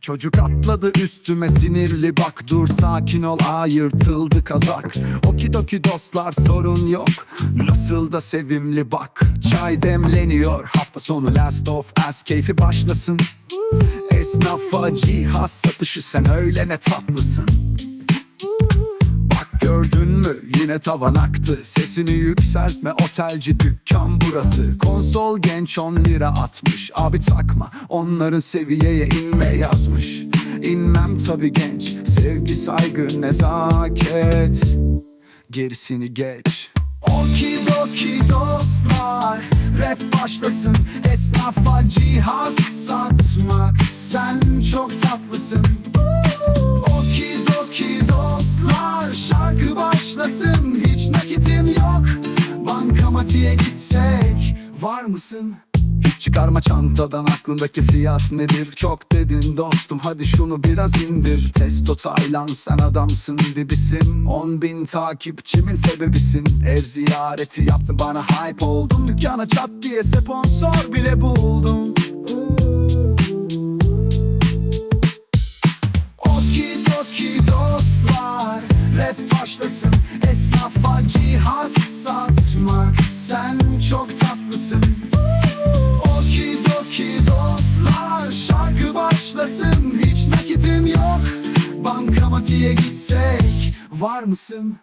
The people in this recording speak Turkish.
Çocuk atladı üstüme sinirli bak. Dur sakin ol aa yırtıldı kazak. Okidoki dostlar sorun yok. Nasıl da sevimli bak. Çay demleniyor. Hafta sonu last of us keyfi başlasın. Esnafa cihaz satışı sen öyle ne tatlısın gördün mü? Yine tavan aktı. Sesini yükseltme. Otelci dükkan burası. Konsol genç 10 lira atmış. Abi takma. Onların seviyeye inme yazmış. İnmem tabi genç. Sevgi saygı nezaket. Gerisini geç. Okidoki dostlar Rap başlasın. Esnafa cihaz satmak. Sen Bankamatiğe gitsek Var mısın? Çıkarma çantadan aklındaki fiyat nedir? Çok dedin dostum hadi şunu biraz indir. Testo Taylan sen adamsın dibisin. 10 bin takipçimin sebebisin. Ev ziyareti yaptın bana hype oldum Dükkana çat diye sponsor bile buldum. Okidoki dostlar Rap başlasın. Esnafa cihaz satmak Sen çok tatlısın. Okidoki dostlar Şarkı başlasın. Hiç nakitim yok. Bankamatiğe gitsek Var mısın?